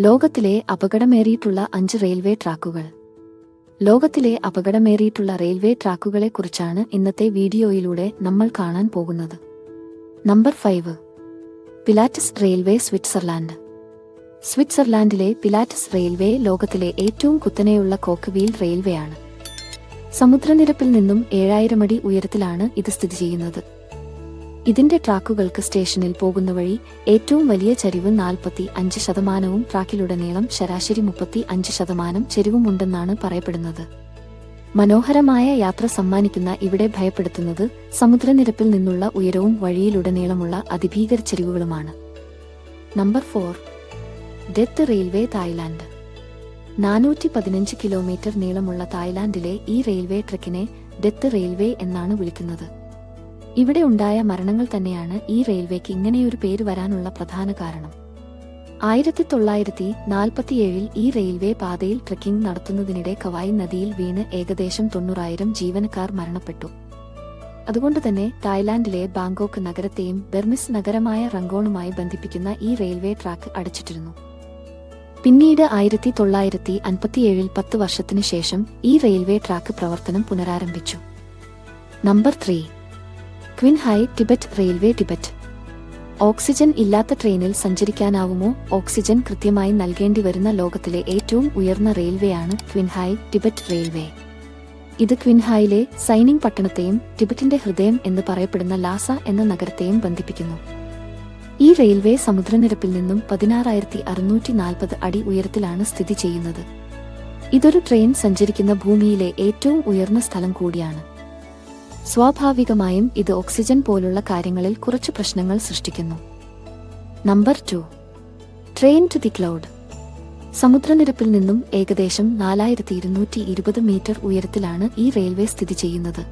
ലോകത്തിലെ അപകടമേറിയിട്ടുള്ള അഞ്ച് റെയിൽവേ ട്രാക്കുകൾ. ലോകത്തിലെ അപകടമേറിയിട്ടുള്ള റെയിൽവേ ട്രാക്കുകളെക്കുറിച്ചാണ് ഇന്നത്തെ വീഡിയോയിലൂടെ നമ്മൾ കാണാൻ പോകുന്നത്. Number five. Pilatus railway Switzerland. സ്വിറ്റ്സർലാൻഡിലെ Pilatus railway ലോകത്തിലെ ഏറ്റവും കുത്തനെയുള്ള കോക്ക് വീൽ റെയിൽവേയാണ്. സമുദ്രനിരപ്പിൽ നിന്നും ഏഴായിരം അടി ഉയരത്തിലാണ് ഇത് സ്ഥിതി ചെയ്യുന്നത്. ഇതിന്റെ ട്രാക്കുകൾക്ക് സ്റ്റേഷനിൽ പോകുന്ന വഴി ഏറ്റവും വലിയ ചരിവ് നാൽപ്പത്തി അഞ്ച് ശതമാനവും ട്രാക്കിലുടനീളം ശരാശരി മുപ്പത്തി അഞ്ച് ശതമാനം ചെരിവുമുണ്ടെന്നാണ് പറയപ്പെടുന്നത്. മനോഹരമായ യാത്ര സമ്മാനിക്കുന്ന ഇവിടെ ഭയപ്പെടുത്തുന്നത് സമുദ്രനിരപ്പിൽ നിന്നുള്ള ഉയരവും വഴിയിലുടനീളമുള്ള അതിഭീകര ചെരിവുകളുമാണ്. Number four. Death railway Thailand. നാനൂറ്റി പതിനഞ്ച് കിലോമീറ്റർ നീളമുള്ള തായ്ലാന്റിലെ ഈ റെയിൽവേ ട്രക്കിനെ ഡെത്ത് റെയിൽവേ എന്നാണ് വിളിക്കുന്നത്. ഇവിടെ ഉണ്ടായ മരണങ്ങൾ തന്നെയാണ് ഈ റെയിൽവേക്ക് ഇങ്ങനെയൊരു പേര് വരാനുള്ള പ്രധാന കാരണം. ആയിരത്തി തൊള്ളായിരത്തി നാൽപ്പത്തിയേഴിൽ ഈ റെയിൽവേ പാതയിൽ ട്രക്കിംഗ് നടത്തുന്നതിനിടെ കവായി നദിയിൽ വീണ് ഏകദേശം തൊണ്ണൂറായിരം ജീവനക്കാർ മരണപ്പെട്ടു. അതുകൊണ്ട് തന്നെ തായ്ലാന്റിലെ ബാങ്കോക്ക് നഗരത്തെയും ബെർമിസ് നഗരമായ റങ്കോണുമായി ബന്ധിപ്പിക്കുന്ന ഈ റെയിൽവേ ട്രാക്ക് അടച്ചിട്ടിരുന്നു. പിന്നീട് ആയിരത്തി തൊള്ളായിരത്തി അൻപത്തിയേഴിൽ പത്ത് വർഷത്തിനു ശേഷം ഈ റെയിൽവേ ട്രാക്ക് പ്രവർത്തനം പുനരാരംഭിച്ചു. Number three. Qinghai Tibet railway Tibet. Oxygen ഇല്ലാത്ത ട്രെയിനിൽ സഞ്ചരിക്കാനാവുമോ? ഓക്സിജൻ കൃത്യമായി നൽകേണ്ടി വരുന്ന ലോകത്തിലെ ഏറ്റവും ഉയർന്ന റെയിൽവേയാണ് ക്വിൻഹായ് ടിബറ്റ് റെയിൽവേ. ഇത് ക്വിൻഹായിലെ സൈനിങ് പട്ടണത്തെയും ടിബറ്റിന്റെ ഹൃദയം എന്ന് പറയപ്പെടുന്ന ലാസ എന്ന നഗരത്തെയും ബന്ധിപ്പിക്കുന്നു. ഈ റെയിൽവേ സമുദ്രനിരപ്പിൽ നിന്നും പതിനാറായിരത്തി അറുന്നൂറ്റി നാൽപ്പത് അടി ഉയരത്തിലാണ് സ്ഥിതി ചെയ്യുന്നത്. ഇതൊരു ട്രെയിൻ സഞ്ചരിക്കുന്ന ഭൂമിയിലെ ഏറ്റവും ഉയർന്ന സ്ഥലം കൂടിയാണ്. സ്വാഭാവികമായും ഇത് ഓക്സിജൻ പോലുള്ള കാര്യങ്ങളിൽ കുറച്ച് പ്രശ്നങ്ങൾ സൃഷ്ടിക്കുന്നു. Number two train to the cloud സമുദ്രനിരപ്പിൽ നിന്നും ഏകദേശം നാലായിരത്തി ഇരുന്നൂറ്റി ഇരുപത് മീറ്റർ ഉയരത്തിലാണ് ഈ റെയിൽവേ സ്ഥിതി ചെയ്യുന്നത്.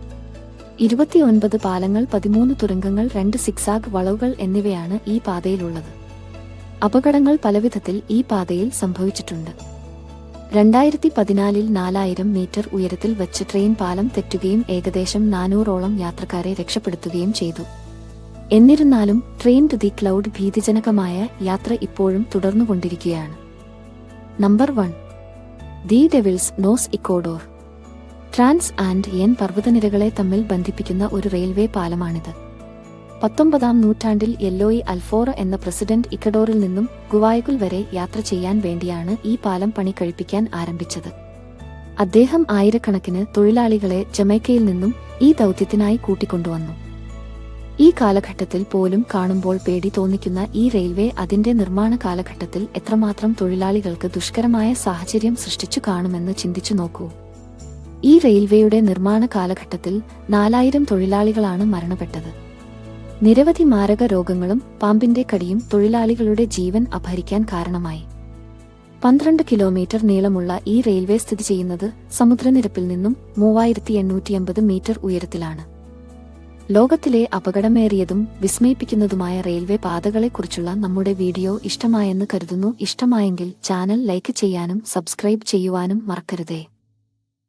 ഇരുപത്തിയൊൻപത് പാലങ്ങൾ പതിമൂന്ന് തുരങ്കങ്ങൾ രണ്ട് സിക്സാഗ് വളവുകൾ എന്നിവയാണ് ഈ പാതയിലുള്ളത്. അപകടങ്ങൾ പലവിധത്തിൽ ഈ പാതയിൽ സംഭവിച്ചിട്ടുണ്ട്. രണ്ടായിരത്തി പതിനാലിൽ നാലായിരം മീറ്റർ ഉയരത്തിൽ വച്ച് ട്രെയിൻ പാലം തെറ്റുകയും ഏകദേശം നാനൂറോളം യാത്രക്കാരെ രക്ഷപ്പെടുത്തുകയും ചെയ്തു. എന്നിരുന്നാലും ട്രെയിൻ ടു ദി ക്ലൗഡ് ഭീതിജനകമായ യാത്ര ഇപ്പോഴും തുടർന്നുകൊണ്ടിരിക്കുകയാണ്. Number one. The devil's nose Ecuador. Trans Andean പർവതനിരകളെ തമ്മിൽ ബന്ധിപ്പിക്കുന്ന ഒരു റെയിൽവേ പാലമാണിത്. പത്തൊമ്പതാം നൂറ്റാണ്ടിൽ യെല്ലോയി അൽഫോറ എന്ന പ്രസിഡന്റ് ഇക്കഡോറിൽ നിന്നും ഗുവായകുൽ വരെ യാത്ര ചെയ്യാൻ വേണ്ടിയാണ് ഈ പാലം പണി കഴിപ്പിക്കാൻ ആരംഭിച്ചത്. അദ്ദേഹം ആയിരക്കണക്കിന് തൊഴിലാളികളെ ജമൈക്കയിൽ നിന്നും ഈ ദൗത്യത്തിനായി കൂട്ടിക്കൊണ്ടുവന്നു. ഈ കാലഘട്ടത്തിൽ പോലും കാണുമ്പോൾ പേടി തോന്നിക്കുന്ന ഈ റെയിൽവേ അതിന്റെ നിർമ്മാണ കാലഘട്ടത്തിൽ എത്രമാത്രം തൊഴിലാളികൾക്ക് ദുഷ്കരമായ സാഹചര്യം സൃഷ്ടിച്ചു കാണുമെന്ന് ചിന്തിച്ചു നോക്കൂ. ഈ റെയിൽവേയുടെ നിർമ്മാണ കാലഘട്ടത്തിൽ നാലായിരം തൊഴിലാളികളാണ് മരണപ്പെട്ടത്. നിരവധി മാരക രോഗങ്ങളും പാമ്പിന്റെ കടിയും തൊഴിലാളികളുടെ ജീവൻ അപഹരിക്കാൻ കാരണമായി. പന്ത്രണ്ട് കിലോമീറ്റർ നീളമുള്ള ഈ റെയിൽവേ സ്ഥിതി ചെയ്യുന്നത് സമുദ്രനിരപ്പിൽ നിന്നും മൂവായിരത്തി എണ്ണൂറ്റി അമ്പത് മീറ്റർ ഉയരത്തിലാണ്. ലോകത്തിലെ അപകടമേറിയതും വിസ്മയിപ്പിക്കുന്നതുമായ റെയിൽവേ പാതകളെക്കുറിച്ചുള്ള നമ്മുടെ വീഡിയോ ഇഷ്ടമായെന്ന് കരുതുന്നു. ഇഷ്ടമായെങ്കിൽ ചാനൽ ലൈക്ക് ചെയ്യാനും സബ്സ്ക്രൈബ് ചെയ്യുവാനും മറക്കരുതേ.